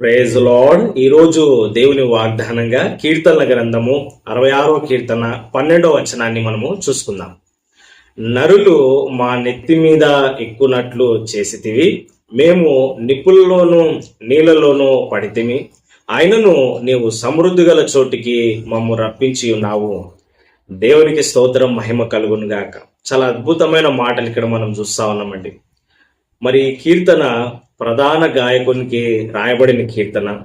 Praise lord ఈరోజు దేవుని వాగ్దానంగా కీర్తనల గ్రంథము అరవై ఆరో కీర్తన పన్నెండో వచనాన్ని మనము చూసుకుందాం. నరులు మా నెత్తి మీద ఎక్కునట్లు చేసితివి. మేము నిప్పుల్లోనూ నీళ్ళలోనూ పడితిమి. ఆయనను నీవు సమృద్ధి గల చోటికి మమ్ము రప్పించి ఉన్నావు. దేవునికి స్తోత్రం మహిమ కలుగును గాక. చాలా అద్భుతమైన మాటలు ఇక్కడ మనం చూస్తా ఉన్నామండి. మరి కీర్తన ప్రధాన గాయకునికి రాయబడిన కీర్తన.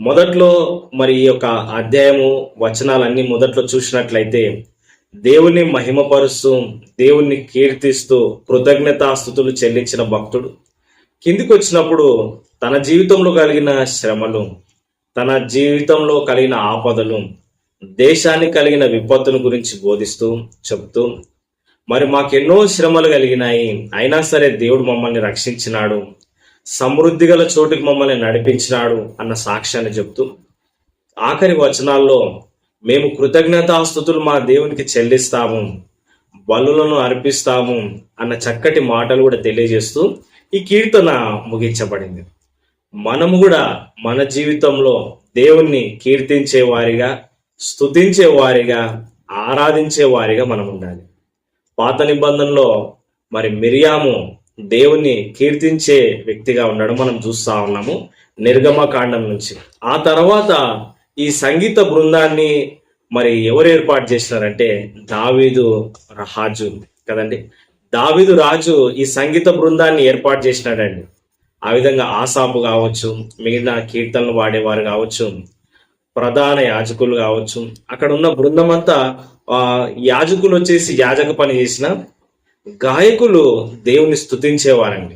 మొదట్లో మరి ఈ యొక్క అధ్యాయము వచనాలన్నీ మొదట్లో చూసినట్లయితే దేవుని మహిమపరుస్తూ దేవుణ్ణి కీర్తిస్తూ కృతజ్ఞతాస్థుతులు చెల్లించిన భక్తుడు. కిందికి వచ్చినప్పుడు తన జీవితంలో కలిగిన శ్రమలు తన జీవితంలో కలిగిన ఆపదలు దేశానికి కలిగిన విపత్తును గురించి బోధిస్తూ చెప్తూ మరి మాకెన్నో శ్రమలు కలిగినాయి. అయినా సరే దేవుడు మమ్మల్ని రక్షించినాడు. సమృద్ధి గల చోటుకి మమ్మల్ని నడిపించినాడు అన్న సాక్ష్యాన్ని చెప్తూ ఆఖరి వచనాల్లో మేము కృతజ్ఞతాస్థుతులు మా దేవునికి చెల్లిస్తాము బలులను అర్పిస్తాము అన్న చక్కటి మాటలు కూడా తెలియజేస్తూ ఈ కీర్తన ముగించబడింది. మనము కూడా మన జీవితంలో దేవుణ్ణి కీర్తించే వారిగా స్తుతించే వారిగా ఆరాధించే వారిగా మనం ఉండాలి పాత నిబంధనలో మరి మిరియాము దేవుణ్ణి కీర్తించే వ్యక్తిగా ఉన్నాడు మనం చూస్తా ఉన్నాము నిర్గమ కాండం నుంచి. ఆ తర్వాత ఈ సంగీత బృందాన్ని మరి ఎవరు ఏర్పాటు చేసినారంటే దావీదు రాజు కదండి. దావీదు రాజు ఈ సంగీత బృందాన్ని ఏర్పాటు చేసినాడండి. ఆ విధంగా ఆసాపు కావచ్చు మిగిలిన కీర్తనలు వాడేవారు కావచ్చు ప్రధాన యాజకులు కావచ్చు. అక్కడ ఉన్న బృందం అంతా యాజకులు వచ్చేసి యాజక పని చేసిన గాయకులు దేవుని స్థుతించేవారండి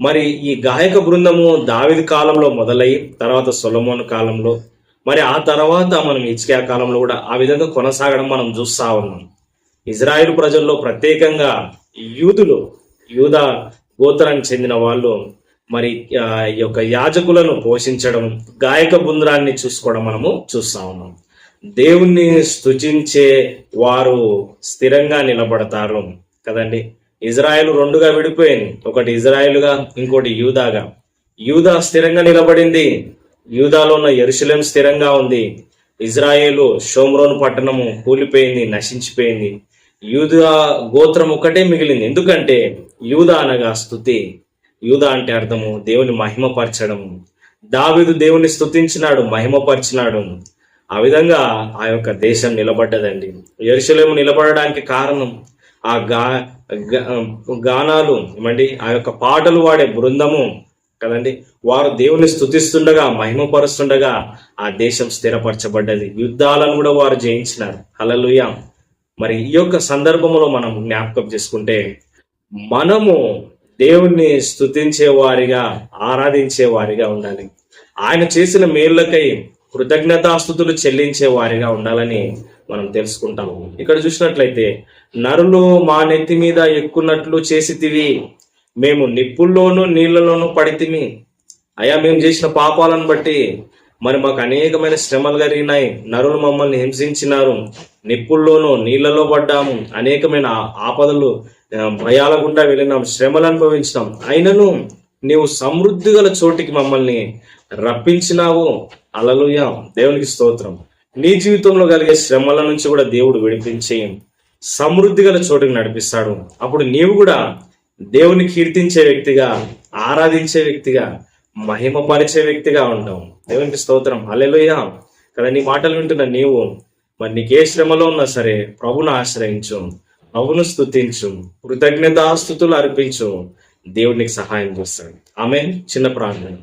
మరి ఈ గాయక బృందము దావిది కాలంలో మొదలై తర్వాత సొలమోన్ కాలంలో మరి ఆ తర్వాత మనం ఇచ్కియా కాలంలో కూడా ఆ విధంగా కొనసాగడం మనం చూస్తా ఉన్నాం. ఇజ్రాయెల్ ప్రజల్లో ప్రత్యేకంగా యూదులు యూద గోత్రానికి చెందిన వాళ్ళు మరి ఈ యొక్క యాజకులను పోషించడం గాయక బృందాన్ని చూసుకోవడం మనము చూస్తా ఉన్నాం. దేవుణ్ణి స్థుతించే వారు స్థిరంగా నిలబడతారు. ఇజ్రాయెల్ రెండుగా విడిపోయింది. ఒకటి ఇజ్రాయెలుగా ఇంకోటి యూదాగా. యూదా స్థిరంగా నిలబడింది. యూదాలో ఉన్న ఎరుసలేం స్థిరంగా ఉంది. ఇజ్రాయేలు షోమ్రోన్ పట్టణము కూలిపోయింది నశించిపోయింది. యూదా గోత్రం ఒక్కటే మిగిలింది. ఎందుకంటే యూదా అనగా స్థుతి. యూదా అంటే అర్థము దేవుని మహిమపరచడము దావిదు దేవుని స్థుతించినాడు మహిమపరిచినాడు. ఆ విధంగా ఆ యొక్క దేశం నిలబడ్డదండి. ఎరుసలేము నిలబడడానికి కారణం ఆ గా గానాలు ఏమండి? ఆ యొక్క పాటలు వాడే బృందము కదండి? వారు దేవుని స్థుతిస్తుండగా మహిమపరుస్తుండగా ఆ దేశం స్థిరపరచబడ్డది. యుద్ధాలను కూడా వారు జయించినారు. హల్లెలూయా. మరి ఈ యొక్క సందర్భంలో మనం జ్ఞాపకం చేసుకుంటే మనము దేవుణ్ణి స్థుతించే వారిగా ఆరాధించే వారిగా ఉండాలి. ఆయన చేసిన మేళ్ళకై కృతజ్ఞతాస్థుతులు చెల్లించే వారిగా ఉండాలని మనం తెలుసుకుంటాము. ఇక్కడ చూసినట్లయితే నరులు మా నెత్తి మీద ఎక్కున్నట్లు చేసితివి. మేము నిప్పుల్లోనూ నీళ్ళలోనూ పడితిమి. అయ్యా మేము చేసిన పాపాలను బట్టి మరి మాకు అనేకమైన శ్రమలు కలిగినాయి. నరులు మమ్మల్ని హింసించినారు. నిప్పుల్లోనూ నీళ్ళలో పడ్డాము. అనేకమైన ఆపదలు భయాల గుండా వెళ్ళినాం. శ్రమలు అనుభవించినాం. అయినను నీవు సమృద్ధి గల చోటికి మమ్మల్ని రప్పించినావు. అలలుయ దేవునికి స్తోత్రం. నీ జీవితంలో కలిగే శ్రమల నుంచి కూడా దేవుడు విడిపించి సమృద్ధి గల చోటుకి నడిపిస్తాడు. అప్పుడు నీవు కూడా దేవుని కీర్తించే వ్యక్తిగా ఆరాధించే వ్యక్తిగా మహిమపరిచే వ్యక్తిగా ఉంటావు దేవునికి స్తోత్రం. అలెలుయ కదా నీ మాటలు వింటున్న నీవు మరి నీకే శ్రమలో ఉన్నా సరే ప్రభును ఆశ్రయించు ప్రభును స్తుతించు కృతజ్ఞతాస్థుతులు అర్పించు దేవుడికి సహాయం చేస్తాడు. ఆమె చిన్న ప్రార్థన.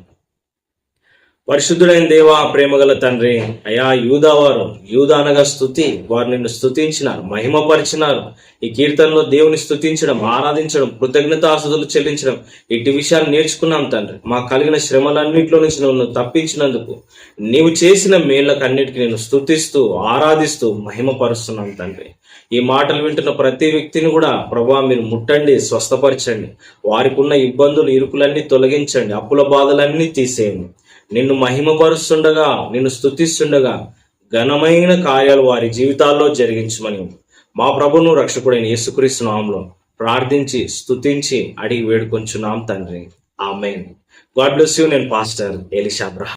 పరిశుద్ధుడైన దేవా ప్రేమగల తండ్రి అయా యూదా వారు యూదా అనగా స్థుతి. వారు నిన్ను స్థుతించినారు మహిమపరిచినారు. ఈ కీర్తనలో దేవుని స్థుతించడం ఆరాధించడం కృతజ్ఞతాసుదులు చెల్లించడం ఇటు విషయాలు నేర్చుకున్నాం తండ్రి. మాకు కలిగిన శ్రమలన్నింటిలో నుంచి నువ్వు తప్పించినందుకు నీవు చేసిన మేళ్ళకు అన్నిటికీ నేను స్థుతిస్తూ ఆరాధిస్తూ మహిమపరుస్తున్నాం తండ్రి. ఈ మాటలు వింటున్న ప్రతి వ్యక్తిని కూడా ప్రభా మీరు ముట్టండి స్వస్థపరచండి. వారికి ఉన్న ఇబ్బందులు ఇరుకులన్నీ తొలగించండి. అప్పుల బాధలన్నీ తీసేయండి. నిన్ను మహిమపరుస్తుండగా నిన్ను స్థుతిస్తుండగా ఘనమైన కార్యాలు వారి జీవితాల్లో జరిగించమని మా ప్రభును రక్షకుడైన యేసుక్రీస్తు నామంలో ప్రార్థించి స్తుతించి అడిగి వేడుకొంచున్నాం తండ్రి. ఆమెన్. God bless you. నేను pastor Elisha Abraham.